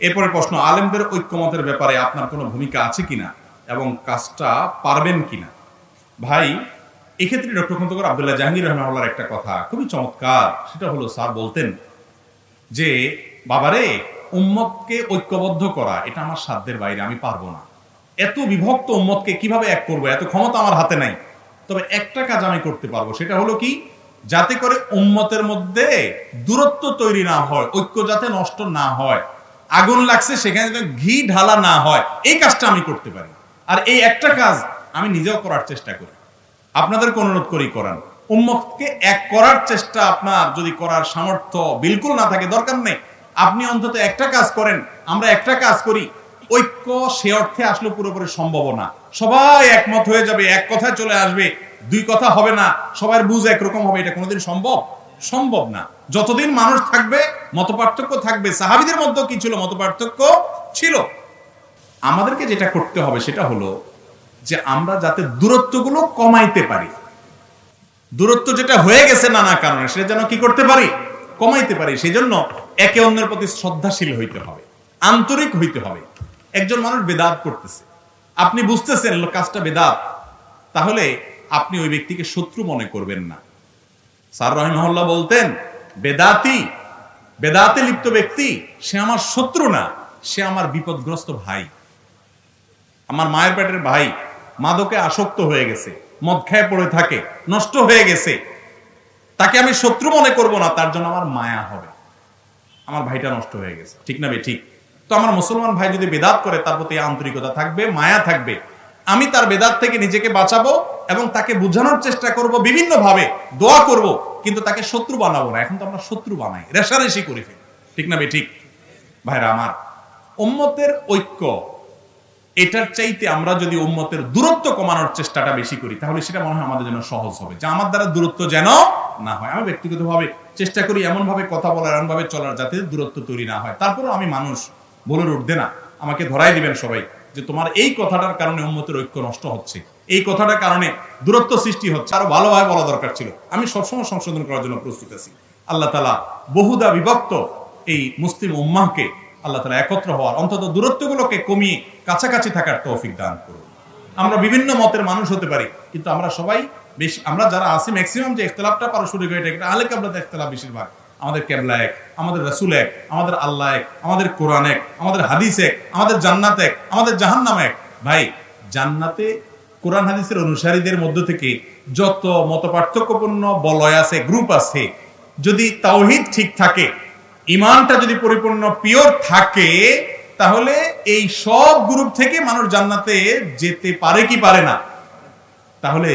এরপরে প্রশ্ন, আলেমদের ঐক্যমতের ব্যাপারে আপনার কোনো ভূমিকা আছে কিনা এবং কাজটা পারবেন কিনা? ভাই, এক্ষেত্রে ডক্টর খন্দকার আবদুল্লাহ জাহাঙ্গীর রহমার একটা কথা, খুবই চমৎকার, সেটা হলো স্যার বলতেন যে, বাবারে, উম্মতকে ঐক্যবদ্ধ করা, এটা আমার সাধ্যের বাইরে, আমি পারব না। এত বিভক্ত উম্মতকে কীভাবে এক করব? এত ক্ষমতা আমার হাতে নাই। তবে একটা কাজ আমি করতে পারব, সেটা হলো কি, যাতে করে উম্মতের মধ্যে দূরত্ব তৈরি না হয়, ঐক্য যাতে নষ্ট না হয়। আগুন লাগছে, সেখানে যাতে ঘি ঢালা না হয়, এই কাজটা আমি করতে পারি। আর এই একটা কাজ আমি নিজেও করার চেষ্টা করি। আপনাদেরকে অনুরোধ করি, করান। উম্মতকে এক করার চেষ্টা আপনার যদি করার সামর্থ্য বিলকুল না থাকে, দরকার নেই। আপনি অন্তত একটা কাজ করেন, আমরা একটা কাজ করি। ঐক্য সে অর্থে আসলে পুরোপুরি সম্ভব না। সবাই একমত হয়ে যাবে, এক কথায় চলে আসবে, দুই কথা হবে না, সবার বুঝ একরকম হবে, এটা কোনোদিন সম্ভব? সম্ভব না। যতদিন মানুষ থাকবে মত পার্থক্য থাকবে। সাহাবিদের মধ্যে কি ছিল? মত পার্থক্য ছিল। আমাদেরকে যেটা করতে হবে সেটা হলো যে আমরা যাতে দূরত্বগুলো কমাইতে পারি। দূরত্ব যেটা হয়ে গেছে নানা কারণে, সেটা যেন কি করতে পারি? কমাইতে পারি। সেই জন্য একে অন্যের প্রতি শ্রদ্ধাশীল হইতে হবে, আন্তরিক হইতে হবে। একজন মানুষ বেদাত করতেছে। আপনি বুঝতেছেন কাজটা বেদাত। তাহলে আপনি ওই ব্যক্তিকে শত্রু মনে করবেন না। স্যার রহিমহল্লা বলতেন বেদাতি, বেদাতে লিপ্ত ব্যক্তি, সে আমার শত্রু না, সে আমার বিপদগ্রস্ত ভাই। আমার মায়ের পেটের ভাই মাদকে আসক্ত হয়ে গেছে, মদ খেয়ে পড়ে থাকে, নষ্ট হয়ে গেছে। তাকে আমি শত্রু মনে করব না, তার জন্য আমার মায়া হবে। আমার ভাইটা নষ্ট হয়ে গেছে। ঠিক না বে, ঠিক। তো আমার মুসলমান ভাই যদি বেদাত করে, তার প্রতি আন্তরিকতা থাকবে, মায়া থাকবে। আমি তার বেদাত থেকে নিজেকে বাঁচাবো এবং তাকে বোঝানোর চেষ্টা করব বিভিন্ন ভাবে দোয়া করব, কিন্তু তাকে শত্রু বানাবো না। এখন তো আমরা শত্রু বানাই, রেশারেশি করে ফেলি। ঠিক না ঠিক ভাইরা আমার, উম্মতের ঐক্য, এটার চাইতে আমরা যদি উম্মতের দূরত্ব কমানোর চেষ্টাটা বেশি করি, তাহলে সেটা মনে হয় আমাদের জন্য সহজ হবে। যে আমার দ্বারা দূরত্ব যেন না হয়। আমি ব্যক্তিগতভাবে চেষ্টা করি এমন ভাবে কথা বলার এমন ভাবে চলার যাতে দূরত্ব তৈরি না হয়। তারপরেও আমি মানুষ, বলে উঠবে না। আমাকে ধরাই দিবেন সবাই। যে তোমার এই কথাটার কারণে উম্মতের ঐক্য নষ্ট হচ্ছে। এই কথাটার কারণে দূরত্ব সৃষ্টি হচ্ছে। আরও ভালোভাবে বলা দরকার ছিল। আমি সবসময় সংশোধন করার জন্য প্রস্তুত আছি। আল্লাহ তালা বহুদা বিভক্ত এই মুসলিম উম্মাহকে আল্লাহ তালা একত্র হওয়ার, অন্তত দূরত্বগুলোকে কমিয়ে কাছাকাছি থাকার তৌফিক দান করুন। আমরা বিভিন্ন মতের মানুষ হতে পারি, কিন্তু আমরা সবাই বেশি আমরা যারা আছি ম্যাক্সিমাম যে ইখতলাফটা পারস্পরিক হয়ে থাকে আলে কাবলাতে ইখতলাফ বেশিরভাগ। আমাদের কেবলা এক, আমাদের রাসূল এক, আমাদের আল্লাহ এক, আমাদের কোরআন এক, আমাদের হাদিস এক, আমাদের জান্নাত এক, আমাদের জাহান্নাম এক। ভাই, জান্নাতে কোরআন হাদিসের অনুসারীদের মধ্য থেকে যত মত পার্থক্যপূর্ণ বলয় আছে, গ্রুপ আছে, যদি তাওহিদ ঠিক থাকে ইমানটা যদি পরিপূর্ণ, পিওর থাকে, তাহলে এই সব গ্রুপ থেকে মানুষ জান্নাতে যেতে পারে কি পারে না? তাহলে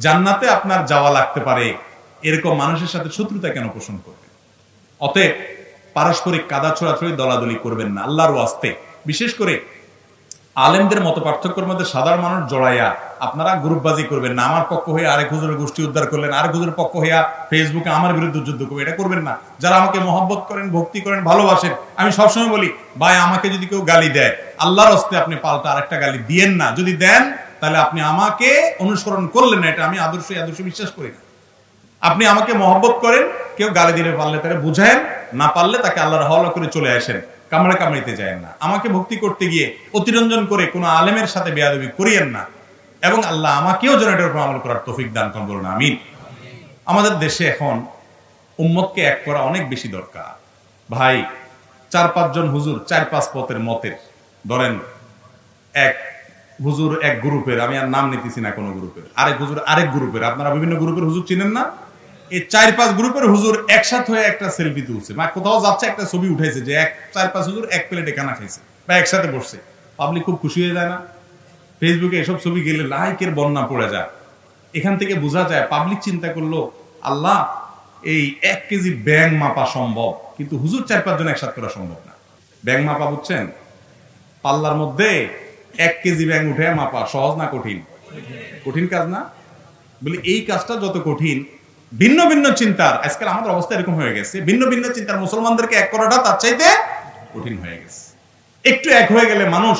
জান্নাতে আপনার যাওয়া লাগতে পারে। এরকম মানুষের সাথে শত্রুতা কেন পোষণ করবে? অতএব পারস্পরিক কাদা ছোড়াছড়ি দলাদলি করবেন না, আল্লাহর ওয়াস্তে। বিশেষ করে আলেমদের মতো পার্থক্যের মধ্যে সাধারণ মানুষ জড়াইয়া আপনারা গ্রুপবাজি করবেন না, আমার পক্ষ হয়ে আরেক হুজুরের গোষ্ঠী উদ্ধার করলেন, আরেক হুজুরের পক্ষ হইয়া ফেসবুকে আমার বিরুদ্ধে যুদ্ধ করবে এটা করবেন না। যারা আমাকে মহব্বত করেন, ভক্তি করেন, ভালোবাসেন, আমি সবসময় বলি, ভাই, আমাকে যদি কেউ গালি দেয়, আল্লাহর হস্তে আপনি পাল্টা আরেকটা গালি দিয়েন না। যদি দেন, তাহলে আপনি আমাকে অনুসরণ করলেন না, এটা আমি আদর্শ আদর্শ বিশ্বাস করি না। আপনি আমাকে মহব্বত করেন, কেউ গালি দিলে পারলে তাকে বুঝায়েন, না পারলে তাকে আল্লাহর হওয়ালা করে চলে আসেন। কামড়ে কামড়িতে যায় না। আমাকে ভক্তি করতে গিয়ে অতিরঞ্জন করে কোনো আলেমের সাথে বেয়াদবি করিয়েন না। এবং আল্লাহ আমাকেও যেন এটার উপর আমল করার তৌফিক দান করুন বলুন, আমিন। আমাদের দেশে এখন উম্মতকে এক করা অনেক বেশি দরকার। ভাই, চার পাঁচজন হুজুর চার পাঁচ পথের মতের। ধরেন, এক হুজুর এক গ্রুপের, আমি আর নাম নিতেছি না কোনো গ্রুপের। আরেক হুজুর আরেক গ্রুপের। আপনারা বিভিন্ন গ্রুপের হুজুর চিনেন না? এই চার পাঁচ গ্রুপের হুজুর একসাথে হয়ে একটা সেলফি তুলছে। মানে কোথাও যাচ্ছে, একটা ছবি উঠাইছে যে এক, চার পাঁচ হুজুর এক প্লেটে খানা খাইছে বা একসাথে বসছে। পাবলিক খুব খুশি হয়ে যায় না। ফেসবুকে এসব ছবি গেলে লাইকের বন্যা পড়ে যায়। এখান থেকে বোঝা যায় পাবলিক চিন্তা করল, আল্লাহ, এই এক কেজি ব্যাং মাপা সম্ভব, কিন্তু হুজুর চার পাঁচজন একসাথে করা সম্ভব না। ব্যাং মাপা বুঝছেন? পাল্লার মধ্যে এক কেজি ব্যাং উঠে মাপা সহজ না কঠিন? কঠিন কাজ না? বলি, এই কাজটা যত কঠিন ভিন্ন ভিন্ন চিন্তার, আজকাল আমাদের অবস্থা এরকম হয়ে গেছে, ভিন্ন ভিন্ন চিন্তার মুসলমানদেরকে এক করাটা তার চাইতে কঠিন হয়ে গেছে। একটু এক হয়ে গেলে মানুষ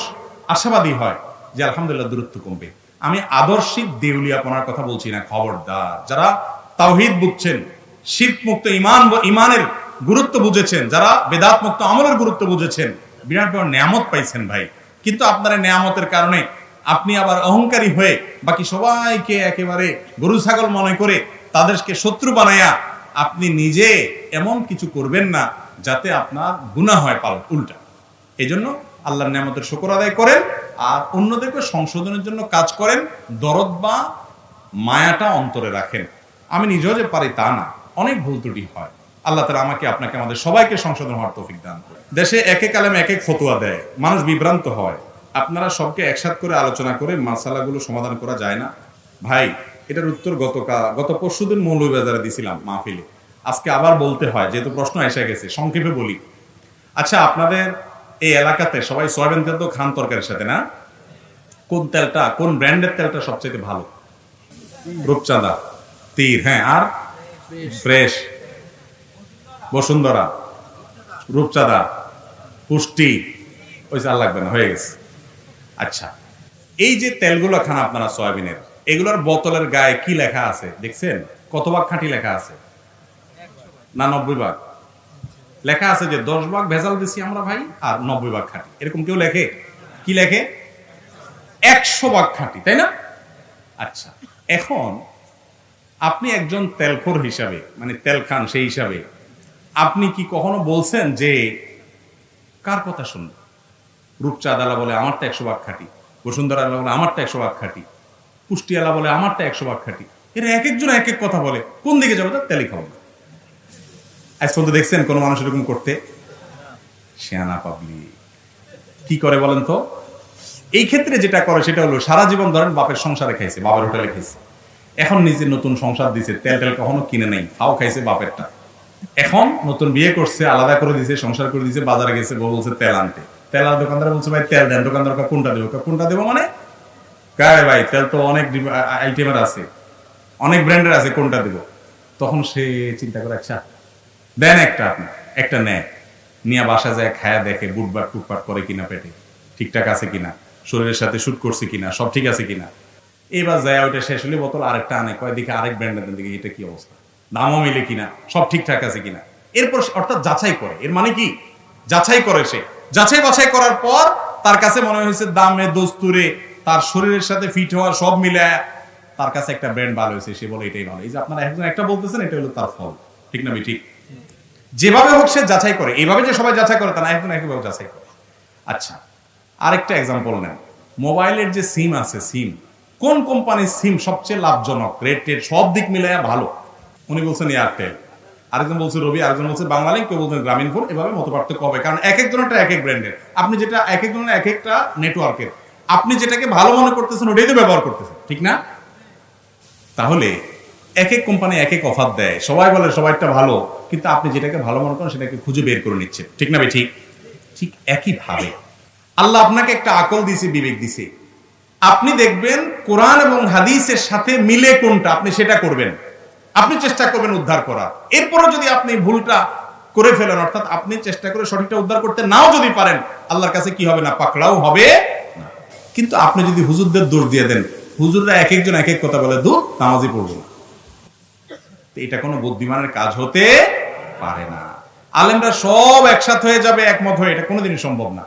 আশাবাদী হয় যে আলহামদুলিল্লাহ দূরত্ব কমবে। আমি আদর্শিক দেউলিয়াপনার কথা বলছি না, খবরদার। যারা তাওহিদ বুঝছেন শিল্প মুক্ত ইমান ইমানের গুরুত্ব বুঝেছেন, যারা বেদাত মুক্ত আমলের গুরুত্ব বুঝেছেন, বিরাট বড় নিয়ামত পাইছেন ভাই। কিন্তু আপনার নিয়ামতের কারণে আপনি আবার অহংকারী হয়ে বাকি সবাইকে একেবারে গরু ছাগল মনে করে তাদেরকে শত্রু বানায়া আপনি নিজে এমন কিছু করবেন না যাতে আপনার গুনাহ হয় পাল উল্টা। এই জন্য আল্লাহর নিয়ামতের শুকর আদায় করেন আর অন্যদেরকে সংশোধনের জন্য কাজ করেন, দরদ বা মায়াটা অন্তরে রাখেন। আমি নিজেও যে পারি তা না, অনেক ভুল ত্রুটি হয়। আল্লাহ তালা আমাকে, আপনাকে আমাদের সবাইকে সংশোধন হওয়ার তৌফিক দান করে দেশে এক এক আলেম এক এক ফতোয়া দেয়, মানুষ বিভ্রান্ত হয়। আপনারা সবকে একসাথ করে আলোচনা করে মাসালাগুলো সমাধান করা যায় না। ভাই এটার উত্তর গতকাল গত পরশুদিন মৌলভীবাজারে দিছিলাম মাহফিলে। আজকে আবার বলতে হয় যেহেতু প্রশ্ন এসে গেছে সংক্ষেপে বলি। আচ্ছা আপনাদের এই এলাকাতে সবাই সয়াবিন তেল তো খান তরকারির সাথে না? কোন তেলটা কোন ব্র্যান্ডের তেলটা সবচেয়ে ভালো? রূপচাঁদা তীর হ্যাঁ আর? ফ্রেশ বসুন্ধরা রূপচাঁদা পুষ্টি ওই চাল লাগবে না হয়ে গেছে। আচ্ছা এই যে তেলগুলো খান আপনারা সয়াবিনের এগুলোর বোতলের গায়ে কি লেখা আছে? দেখছেন? কত ভাগ খাঁটি লেখা আছে? না, নব্বই ভাগ। লেখা আছে যে দশ ভাগ ভেজাল দিছি আমরা ভাই, আর নব্বই ভাগ খাঁটি। এরকম কেউ লেখে? কি লেখে? একশো ভাগ খাঁটি, তাই না? আচ্ছা এখন আপনি একজন তেলখোর হিসাবে মানে তেল খান সেই হিসাবে, আপনি কি কখনো বলছেন যে, কার কথা শুনব? রূপচাঁদ আলা বলে, আমারটা একশো ভাগ খাঁটি। বসুন্ধরা আলা বলে, আমারটা একশো ভাগ খাঁটি। পুষ্টি আলা বলে, আমারটা একশো ভাগ খাঁটি। এরা এক একজন এক এক কথা বলে। কোন দিকে যাব তার তেলই খাব না। আজ পর্যন্ত দেখছেন কোনো মানুষ এরকম করতে? শেয়ানা পাবলিক কি করে বলেন তো? এই ক্ষেত্রে যেটা করে সেটা হলো, সারা জীবন ধরেন বাপের সংসারে খাইছে, বাপের হোটেলে খাইছে। এখন নিজে নতুন সংসার দিছে, তেল তেল কখনো কিনে নেই ফাও খাইছে বাপেরটা। এখন নতুন বিয়ে করছে, আলাদা করে দিছে, সংসার করে দিছে, বাজারে গেছে, বলছে তেল আনতে। তেল আর দোকানদার বলছে, ভাই, তেল দেন দোকানদার কোনটা দেবো? কোনটা দেবো মানে গায়ে ভাই তো অনেক আইটেমের আছে। অনেক ব্র্যান্ডের আছে, কোনটা তখন সে চিন্তা করে আচ্ছা দেন একটা আপনি, একটা নেয় নিয়ে বাসা যায়, খায়া দেখে টুটপাট করে কিনা পেটে, ঠিকঠাক আছে কিনা, শরীরের সাথে শুট করছে কিনা, সব ঠিক আছে কিনা। এবার যায়, ওইটা শেষ হলে বোতল আরেকটা আনে, কয় দিকে আরেক ব্র্যান্ডের দিকে এটা কি অবস্থা? দামও মিলে কিনা, সব ঠিকঠাক আছে কিনা? এরপর অর্থাৎ যাচাই করে। এর মানে কি? যাচাই করে সে। যাচাই বাছাই করার পর তার কাছে মনে হয়েছে, দামে, দস্তুরে তার শরীরের সাথে ফিট হওয়া সব মিলে তার কাছে একটা ব্র্যান্ড ভালো হয়েছে, সে বলে এটাই ভালো। এই যে আপনারা একজন একটা বলতেছেন এটা হলো তার ফল। ঠিক না ঠিক? যেভাবে হোক সে যাচাই করে। এইভাবে যে সবাই যাচাই করে, তা না, একজন একইভাবে যাচাই করে। আচ্ছা আরেকটা এক্সাম্পল নেন। মোবাইলের যে সিম আছে সিম কোন কোম্পানির সিম সবচেয়ে লাভজনক? রেট টেট সব দিক মিলাইয়া ভালো। উনি বলছেন এয়ারটেল আরেকজন বলছে রবি আরেকজন বলছে বাংলালিংক কেউ বলছেন গ্রামীণ ফোন এভাবে মত পার্থক্য হবে। কারণ এক একজনেরটা এক এক ব্র্যান্ডের আপনি যেটা এক একজনের এক একটা নেটওয়ার্কের আপনি যেটাকে ভালো মনে করতেছেন, ওটাই তো ব্যবহার করতেছেন, ঠিক না? তাহলে এক এক কোম্পানি এক এক অফার দেয়। সবাই বলে, সবাইটা ভালো। কিন্তু আপনি যেটাকে ভালো মনে করেন, সেটাকে খুঁজে বের করে নিচ্ছে ঠিক না ভাই? ঠিক? ঠিক একই ভাবে আল্লাহ আপনাকে একটা আকল দিছে বিবেক দিছে আপনি দেখবেন কোরআন এবং হাদিসের সাথে মিলে কোনটা, আপনি সেটা করবেন। আপনি চেষ্টা করবেন উদ্ধার করা এরপরও যদি আপনি ভুলটা করে ফেলেন, অর্থাৎ আপনি চেষ্টা করে সঠিকটা উদ্ধার করতে নাও যদি পারেন, আল্লাহর কাছে কি হবে না? পাকড়াও হবে। কিন্তু আপনি যদি হুজুরদের দোষ দিয়ে দেন, হুজুররা এক একজন এক এক কথা বলে, দূর, নামাজই পড়ব না। এটা কোনো বুদ্ধিমানের কাজ হতে পারে না। আলেমরা সব একসাথ হয়ে যাবে, একমত হয়ে। এটা কোনোদিনই সম্ভব না।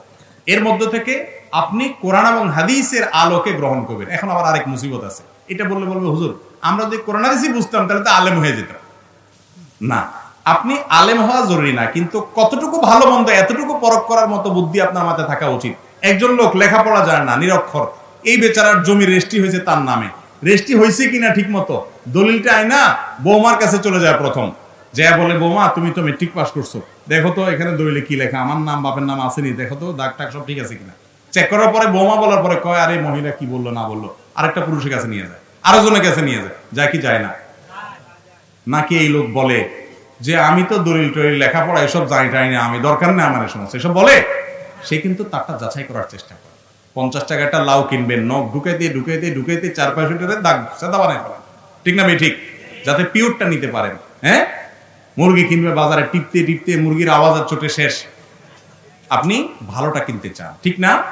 এর মধ্য থেকে আপনি কোরআন এবং হাদিসের আলোকে গ্রহণ করবেন। এখন আবার আরেক মুসিবত আছে। এটা বললে বলবে, হুজুর, আমরা যদি কোরআন হাদিসই বুঝতাম, তাহলে তো আলেম হয়ে যেতাম। না। আপনি আলেম হওয়া জরুরি না, কিন্তু কতটুকু ভালো মন্দ, এতটুকু পরখ করার মতো বুদ্ধি আপনার মাথায় থাকা উচিত। একজন লোক লেখাপড়া জানে না, নিরক্ষর। এই বেচারার জমি রেস্টি হয়েছে তার নামে। রেস্টি হয়েছে কিনা ঠিক মতো দলিলটা আইনা, বৌমার কাছে চলে যায় প্রথম। যা বলে, বৌমা, তুমি তো মেট্রিক পাস করছ। দেখো তো এখানে দলিলে কি লেখা? আমার নাম, বাপের নাম আসেনি। দেখো তো দাগ টাগ সব ঠিক আছে কিনা? চেক করার পরে বৌমা বলার পরে কয়, আরে, মহিলা কি বলল, না বলল? আরেকটা পুরুষের কাছে নিয়ে যায়। আরও জনের কাছে নিয়ে যায়। যা কি, যায় না। নাকি এই লোক বলে যে, আমি তো দলিল টলিল লেখাপড়া, এসব জানি টানি না, আমি দরকার নেই আমার সমস্ত। এসব বলে? সে কিন্তু তারটা যাচাই করার চেষ্টা করে। পঞ্চাশ টাকা একটা লাউ কিনবেন, নখ ঢুকাইতে ঢুকাইতে ঢুকাইতে চার পাঁচ লিটারের দাগ, সাদা বানাই ফেলেন। ঠিক না ভাই? ঠিক। যাতে পিওরটা নিতে পারেন হ্যাঁ? মুরগি কিনবে বাজারে, টিপতে টিপতে মুরগির আওয়াজ আর চোটে শেষ। আপনি ভালোটা কিনতে চান, ঠিক না?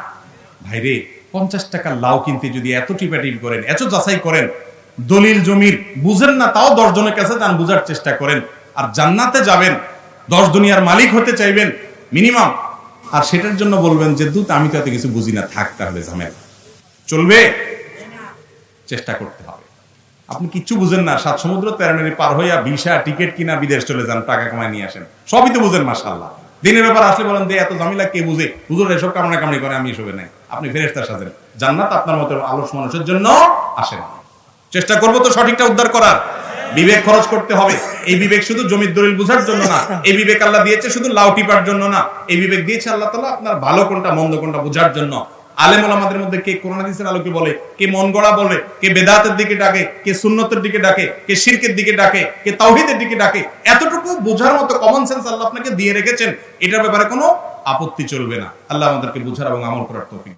ভাইরে পঞ্চাশ টাকা লাউ কিনতে যদি এত টিপাটিপ করেন, এত যাচাই করেন, দলিল জমির, বুঝেন না, তাও দশজনের কাছে যান, বুঝার চেষ্টা করেন। আর জান্নাতে যাবেন, দশ দুনিয়ার মালিক হতে চাইবেন, মিনিমাম আর সেটার জন্য বলবেন যে, দূত, আমি তো এত কিছু বুঝি না, থাক তাহলে ঝামেলা। চলবে? চেষ্টা করতে হবে। আপনি কিচ্ছু বুঝেন না, সাত সমুদ্র তেরানি পার হইয়া ভিসা, টিকিট কিনা, বিদেশ চলে যান, টাকা কামায় নিয়ে আসেন। সবই তো বুঝেন মাসাল্লাহ দিনের ব্যাপার আসলে বলেন যে, এত জামিলা কে বুঝে? হুজুর, এসব কামনা কামড়ি করে, আমি এসবে নাই। আপনি ফেরেস্তার সাথে জান্নাত আপনার মতো আলস মানুষের জন্য আসেন চেষ্টা করব তো সঠিকটা উদ্ধার করার। বিবেক খরচ করতে হবে। এই বিবেক শুধু জমির দলিল বুঝার জন্য না, এই বিবেক আল্লাহ দিয়েছে শুধু লাউ টিপার জন্য না। এই বিবেক দিয়েছে আল্লাহ তালা আপনার ভালো কোনটা, মন্দ কোনটা বোঝার জন্য। মধ্যে কে কোরআন আলোকে বলে, কে বলে, কে বেদাতের দিকে ডাকে, কে সুন্নতের দিকে ডাকে, কে শিরকের দিকে ডাকে, কে দিকে ডাকে, এতটুকু বোঝার মতো কমন সেন্স আল্লাহ আপনাকে দিয়ে রেখেছেন। এটার ব্যাপারে কোনো আপত্তি চলবে না। আল্লাহ আমাদেরকে বুঝার এবং আমল করার তৌফিক।